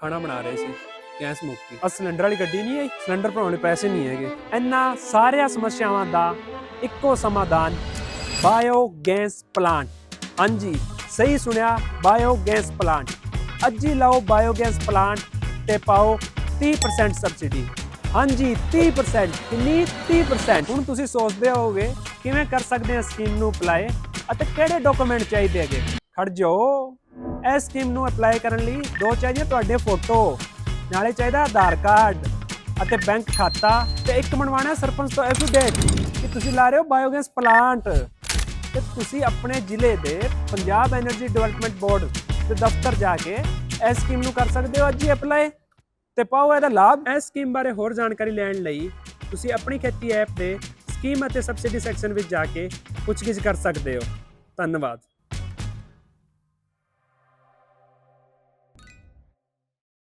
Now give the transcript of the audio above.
ਖਾਣਾ ਬਣਾ ਰਹੇ ਸੀ, ਗੈਸ ਮੁੱਕੀ ਆ ਸਿਲੰਡਰ ਵਾਲੀ ਗੱਡੀ ਨਹੀਂ ਆਈ? ਸਿਲੰਡਰ ਭਰਾਉਣ ਲਈ ਪੈਸੇ ਨਹੀਂ ਹੈਗੇ। ਇੰਨਾ ਸਾਰੀਆਂ ਸਮੱਸਿਆਵਾਂ ਦਾ ਇੱਕੋ ਸਮਾਧਾਨ ਬਾਇਓ ਗੈਸ ਪਲਾਂਟ ਹਾਂਜੀ, ਸਹੀ ਸੁਣਿਆ ਬਾਇਓ ਗੈਸ ਪਲਾਂਟ ਅੱਜ ਹੀ ਲਾਓ ਬਾਇਓ ਗੈਸ ਪਲਾਂਟ ਤੇ ਪਾਓ 30% ਸਬਸਿਡੀ ਹਾਂਜੀ 30% ਕਿੰਨੀ? 30% ਹੁਣ ਤੁਸੀਂ ਸੋਚਦੇ ਹੋਵੋਗੇ, ਕਿਵੇਂ ਕਰ ਸਕਦੇ ਹਾਂ ਸਕੀਮ ਨੂੰ ਅਪਲਾਈ ਅਤੇ ਕਿਹੜੇ ਡਾਕੂਮੈਂਟ ਚਾਹੀਦੇ ਹੈਗੇ? ਖੜ ਜਾਓ। ਇਸ ਸਕੀਮ ਨੂੰ ਅਪਲਾਈ ਕਰਨ ਲਈ ਦੋ ਚਾਹੀਦੀਆਂ ਤੁਹਾਡੇ ਫੋਟੋ ਨਾਲੇ ਚਾਹੀਦਾ ਆਧਾਰ ਕਾਰਡ ਅਤੇ ਬੈਂਕ ਖਾਤਾ ਤੇ ਇੱਕ ਬਣਵਾਉਣਾ ਸਰਪੰਚ ਤੋਂ ਐਫੀਡੇਟ ਕਿ ਤੁਸੀਂ ਲਾ ਰਹੇ ਹੋ ਬਾਇਓਗੈਸ ਪਲਾਂਟ ਤੇ ਤੁਸੀਂ ਆਪਣੇ ਜ਼ਿਲ੍ਹੇ ਦੇ ਪੰਜਾਬ ਐਨਰਜੀ ਡਿਵੈਲਪਮੈਂਟ ਬੋਰਡ ਦੇ ਦਫ਼ਤਰ ਜਾ ਕੇ ਇਸ ਸਕੀਮ ਨੂੰ ਕਰ ਸਕਦੇ ਹੋ ਅੱਜ ਹੀ ਅਪਲਾਈ ਤੇ ਪਾਓ ਇਹਦਾ ਲਾਭ। ਇਸ ਸਕੀਮ ਬਾਰੇ ਹੋਰ ਜਾਣਕਾਰੀ ਲੈਣ ਲਈ ਤੁਸੀਂ ਆਪਣੀ ਖੇਤੀ ਐਪ ਦੇ ਸਕੀਮ ਅਤੇ ਸਬਸਿਡੀ ਸੈਕਸ਼ਨ ਵਿੱਚ ਜਾ ਕੇ ਪੁੱਛਗਿੱਛ ਕਰ ਸਕਦੇ ਹੋ। ਧੰਨਵਾਦ।